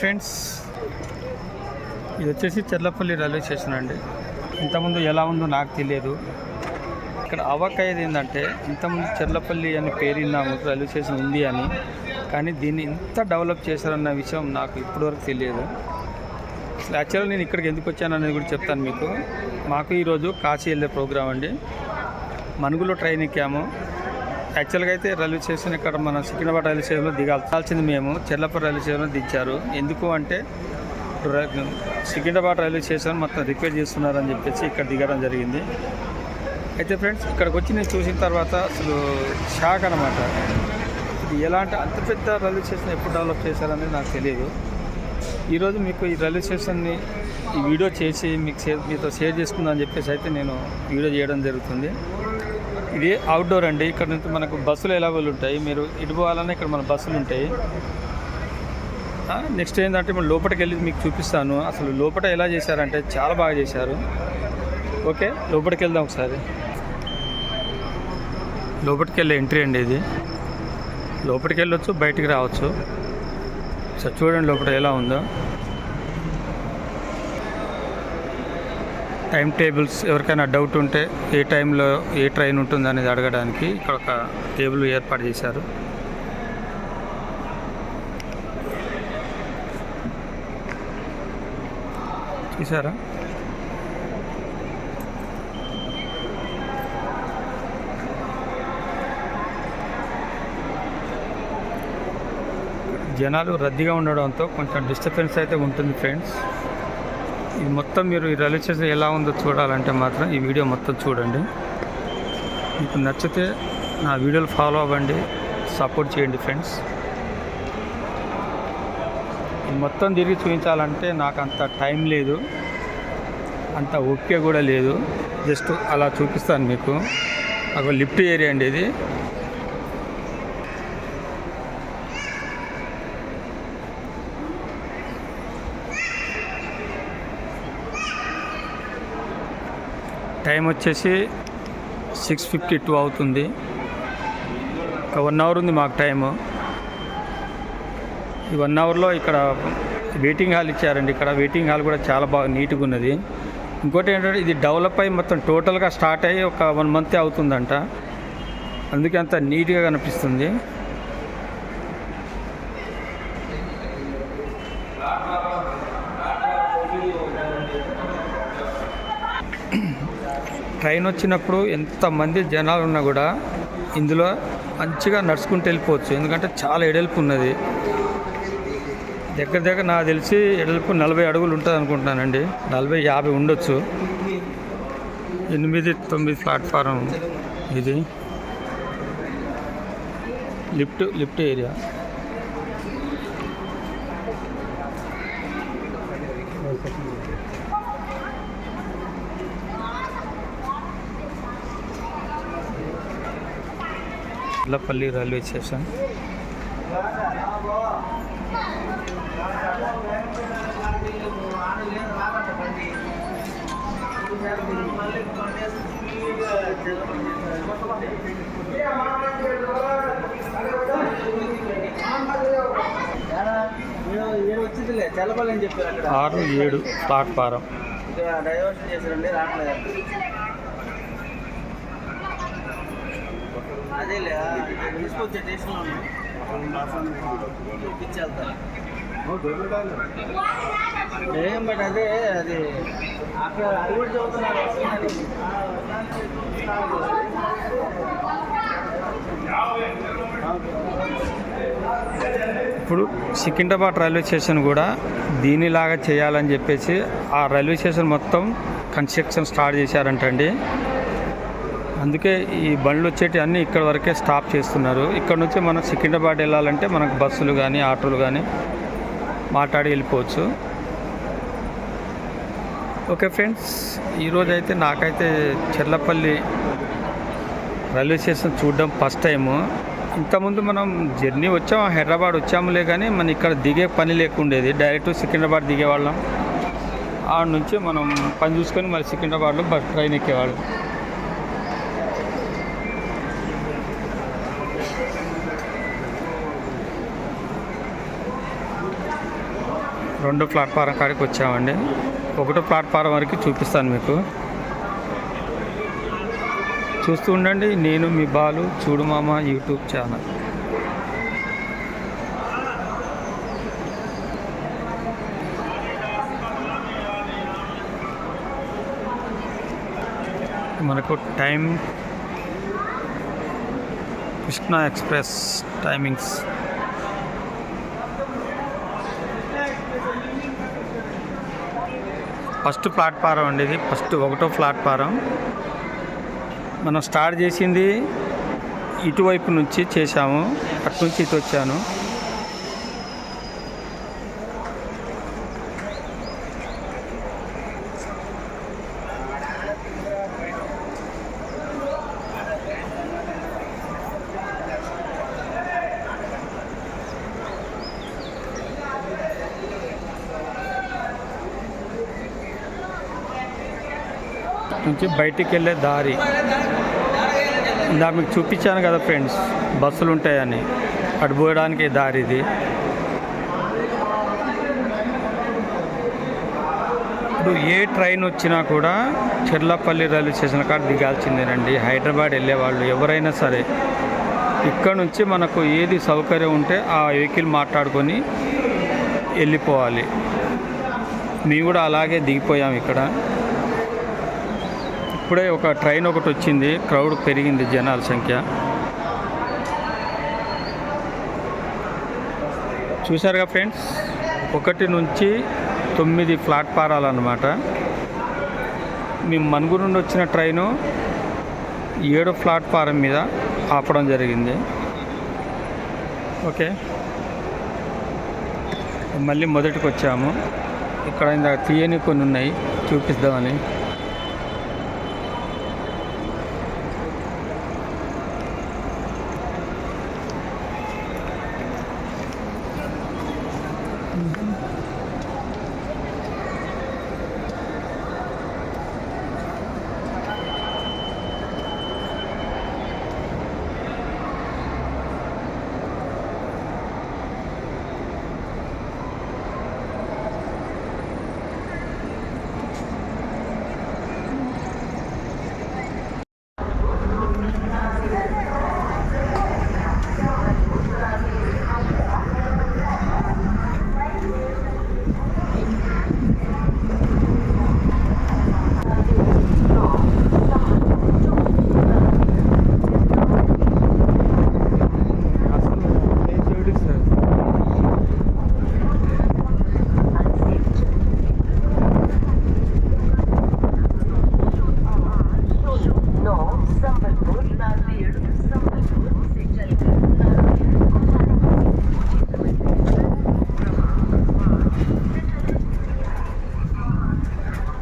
Friends ఇది వచ్చేసి Cherlapally railway station అండి. ఇంతకుముందు ఎలా ఉందో నాకు తెలియదు. ఇక్కడ అవకాయది ఏంటంటే ఇంతకుముందు చెర్లపల్లి అని పేరు విన్నాము రైల్వే స్టేషన్ ఉంది అని కానీ దీన్ని ఇంత డెవలప్ చేశారన్న విషయం నాకు ఇప్పటివరకు తెలియదు. యాక్చువల్గా నేను ఇక్కడికి ఎందుకు వచ్చాను అనేది కూడా చెప్తాను మీకు. మాకు ఈరోజు కాశీ వెళ్ళే ప్రోగ్రాం అండి. మనుగులో ట్రైన్ ఎక్కాము. యాక్చువల్గా అయితే రైల్వే స్టేషన్ ఇక్కడ మన సికింద్రాబాద్ రైల్వే స్టేషన్లో దిగాల్సింది మేము. చెల్లపూర్ రైల్వే స్టేషన్లో దించారు. ఎందుకు అంటే సికింద్రాబాద్ రైల్వే స్టేషన్ మొత్తం రిపేర్ చేస్తున్నారని చెప్పేసి ఇక్కడ దిగడం జరిగింది. అయితే ఫ్రెండ్స్ ఇక్కడికి వచ్చి నేను చూసిన తర్వాత అసలు షాక్ అనమాట ఇది ఎలాంటి అంత పెద్ద రైల్వే స్టేషన్ ఎప్పుడు డెవలప్ చేశారనేది నాకు తెలియదు. ఈరోజు మీకు ఈ రైల్వే స్టేషన్ని ఈ వీడియో చేసి మీకు మీతో షేర్ చేసుకుందామని చెప్పేసి అయితే నేను వీడియో చేయడం జరుగుతుంది. ఇది అవుట్డోర్ అండి. ఇక్కడ నుంచి మనకు బస్సులు అవైలబుల్ ఉంటాయి. మీరు ఇటు పోవాలన్నా ఇక్కడ మన బస్సులు ఉంటాయి. నెక్స్ట్ ఏంటంటే మనం లోపలికి వెళ్ళి మీకు చూపిస్తాను. అసలు లోపల ఎలా చేశారంటే చాలా బాగా చేశారు. ఓకే లోపలికి వెళ్దాం ఒకసారి. లోపలికి వెళ్ళే ఎంట్రీ అండి ఇది. లోపలికి వెళ్ళొచ్చు బయటికి రావచ్చు. సార్ చూడండి లోపల ఎలా ఉందో. టైం టేబుల్స్ ఎవరికైనా డౌట్ ఉంటే ఏ టైంలో ఏ ట్రైన్ ఉంటుందనేది అడగడానికి ఇక్కడ ఒక టేబుల్ ఏర్పాటు చేశారు. చూసారా? జనాలు రద్దీగా ఉండడంతో కొంచెం డిస్టర్బెన్స్ అయితే ఉంటుంది ఫ్రెండ్స్. ఇది మొత్తం మీరు ఈ రైల్వే స్టేషన్ ఎలా ఉందో చూడాలంటే మాత్రం ఈ వీడియో మొత్తం చూడండి. మీకు నచ్చితే నా వీడియోలు ఫాలో అవ్వండి సపోర్ట్ చేయండి ఫ్రెండ్స్ ఇది మొత్తం తిరిగి చూపించాలంటే నాకు అంత టైం లేదు. అంత ఓపిక కూడా లేదు. జస్ట్ అలా చూపిస్తాను మీకు. ఒక లిఫ్ట్ ఏరియా అండి ఇది. టైం వచ్చేసి సిక్స్ ఫిఫ్టీ టూ అవుతుంది. ఒక వన్ అవర్ ఉంది మాకు టైము. ఈ వన్ అవర్లో ఇక్కడ వెయిటింగ్ హాల్ ఇచ్చారండి. ఇక్కడ వెయిటింగ్ హాల్ కూడా చాలా బాగా నీట్గా ఉన్నది. ఇంకోటి ఏంటంటే ఇది డెవలప్ అయ్యి మొత్తం టోటల్గా స్టార్ట్ అయ్యి ఒక వన్ మంత్ అవుతుందంట. అందుకే అంత నీట్గా కనిపిస్తుంది. ట్రైన్ వచ్చినప్పుడు ఎంతమంది జనాలు ఉన్నా కూడా ఇందులో మంచిగా నడుచుకుంటూ వెళ్ళిపోవచ్చు. ఎందుకంటే చాలా ఎడల్పు ఉన్నది. దగ్గర దగ్గర నాకు తెలిసి ఎడల్పు నలభై అడుగులు ఉంటుంది అనుకుంటున్నానండి. నలభై యాభై ఉండొచ్చు. ఎనిమిది తొమ్మిది ప్లాట్ఫారం ఇది. లిఫ్ట్ లిఫ్ట్ ఏరియా ఇల్లపల్లి రైల్వే స్టేషన్. చెప్పారు ఆరు ఏడు ప్లాట్ఫారం ఇక్కడ డైవర్షన్ చేశారండి రావట్లేదు అదేలే తీసుకొచ్చే స్టేషన్లో ఇచ్చేళ్తారు ఏం బట్ అదే అది అక్కడ అది కూడా చదువుతున్నారు. ఇప్పుడు సికింద్రాబాద్ రైల్వే స్టేషన్ కూడా దీనిలాగా చేయాలని చెప్పేసి ఆ రైల్వే స్టేషన్ మొత్తం కన్స్ట్రక్షన్ స్టార్ట్ చేశారంటండి. అందుకే ఈ బండ్లు వచ్చేటి అన్నీ ఇక్కడ వరకే స్టాప్ చేస్తున్నారు. ఇక్కడ నుంచి మనం సికింద్రాబాద్ వెళ్ళాలంటే మనకు బస్సులు కానీ ఆటోలు కానీ మాట్లాడి వెళ్ళిపోవచ్చు. ఓకే ఫ్రెండ్స్ ఈరోజు అయితే నాకైతే చెర్లపల్లి రైల్వే స్టేషన్ చూడడం ఫస్ట్ టైము. ఇంతకుముందు మనం జర్నీ వచ్చాము హైదరాబాద్ వచ్చాములే కానీ మనం ఇక్కడ దిగే పని లేకుండేది. డైరెక్ట్ సికింద్రాబాద్ దిగేవాళ్ళం. ఆడ నుంచి మనం పని చూసుకొని మళ్ళీ సికింద్రాబాద్లో బస్ ట్రైన్ ఎక్కేవాళ్ళం. రెండు ప్లాట్ఫారం కాడికి వచ్చామండి. ఒకటో ప్లాట్ఫారం వరకు చూపిస్తాను మీకు. చూస్తూ ఉండండి నేను మీ బాలు చూడు మామ యూట్యూబ్ ఛానల్. మనకు time Krishna express timings. First platform అండి ఇది. ఫస్ట్ ఒకటో ప్లాట్ఫారం. మనం స్టార్ట్ చేసింది ఇటువైపు నుంచి చేశాము. అటు నుంచి ఇటు వచ్చాను. నుంచి బయటికి వెళ్ళే దారి. ఇందా మీకు చూపించాను కదా ఫ్రెండ్స్ బస్సులు ఉంటాయని. అటు పోయడానికి దారి ఇది. ఇప్పుడు ఏ ట్రైన్ వచ్చినా కూడా చెర్లపల్లి రైల్వే స్టేషన్ కాడ దిగాల్సిందేనండి హైదరాబాద్ వెళ్ళేవాళ్ళు ఎవరైనా సరే ఇక్కడ నుంచి మనకు ఏది సౌకర్యం ఉంటే ఆ వెహికల్ మాట్లాడుకొని వెళ్ళిపోవాలి. మేము కూడా అలాగే దిగిపోయాం ఇక్కడ. ఇప్పుడే ఒక ట్రైన్ ఒకటి వచ్చింది. క్రౌడ్ పెరిగింది జనాల సంఖ్య. చూసారుగా ఫ్రెండ్స్? ఒకటి నుంచి తొమ్మిది ప్లాట్ఫారాలు అన్నమాట మేము మనుగురు నుండి వచ్చిన ట్రైను ఏడో ప్లాట్ఫారం మీద ఆపడం జరిగింది. ఓకే. మళ్ళీ మొదటికి వచ్చాము ఇక్కడ ఇందాక తీయని కొన్ని ఉన్నాయి. చూపిద్దామని.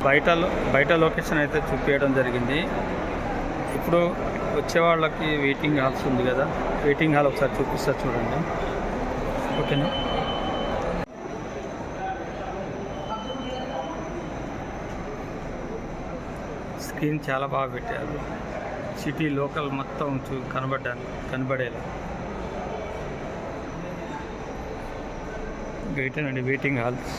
బయట బయట లొకేషన్ అయితే చూపించడం జరిగింది. ఇప్పుడు వచ్చే వాళ్ళకి వెయిటింగ్ హాల్స్ ఉంది కదా. వెయిటింగ్ హాల్ ఒకసారి చూపిస్తా చూడండి. ఓకేనా స్క్రీన్ చాలా బాగా పెట్టారు. సిటీ లోకల్ మొత్తం చూ కనబడ్డాను కనబడేలా. అండి వెయిటింగ్ హాల్స్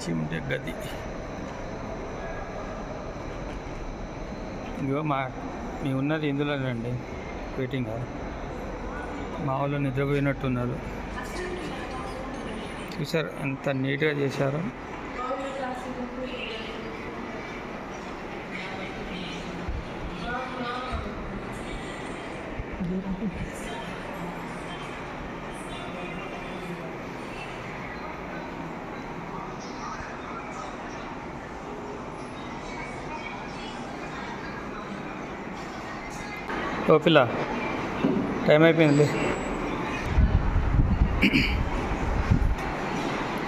వేచి గది. ఇదిగో మా మీ ఉన్నది ఇందులోనండి వెయిటింగ్ హాల్. మా వాళ్ళు నిద్రపోయినట్టున్నారు. చూసారు ఎంత నీట్గా చేశారు. ఓ పిల్ల టైం అయిపోయింది.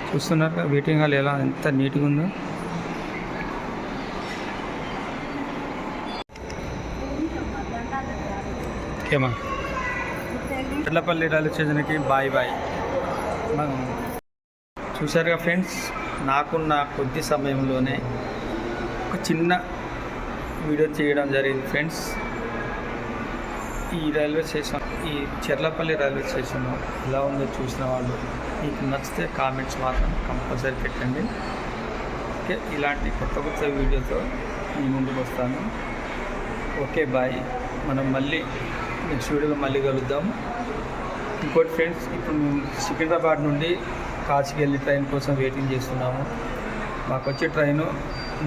చూస్తున్నారు వెయిటింగ్ హాల్ ఎలా ఎంత నీట్గా ఉందో. ఓకేమా? చెట్లపల్లి రైల్వే స్టేషన్కి బాయ్. బాయ్ చూశారుగా ఫ్రెండ్స్ నాకున్న కొద్ది సమయంలోనే ఒక చిన్న వీడియో చేయడం జరిగింది ఫ్రెండ్స్. ఈ రైల్వే స్టేషన్ ఈ చెర్లపల్లి రైల్వే స్టేషన్ ఎలా ఉందో చూసిన వాళ్ళు మీకు నచ్చితే కామెంట్స్ మాత్రం కంపల్సరీ పెట్టండి. ఓకే ఇలాంటి కొత్త కొత్త వీడియోతో మీ ముందుకు వస్తాను. Okay bye. మనం మళ్ళీ నెక్స్ట్ వీడియోలో మళ్ళీ కలుద్దాం. ఇంకోటి ఫ్రెండ్స్ ఇప్పుడు మేము సికింద్రాబాద్ నుండి కాశీకి వెళ్ళి ట్రైన్ కోసం వెయిటింగ్ చేస్తున్నాము. మాకు వచ్చే ట్రైన్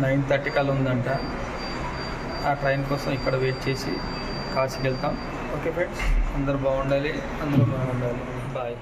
నైన్ థర్టీ కల్లా ఉందంట. ఆ ట్రైన్ కోసం ఇక్కడ వెయిట్ చేసి కాశీకి వెళ్తాం. ఓకే ఫ్రెండ్స్ అందరు బాగుండాలి. అందరూ బాగుండాలి. బాయ్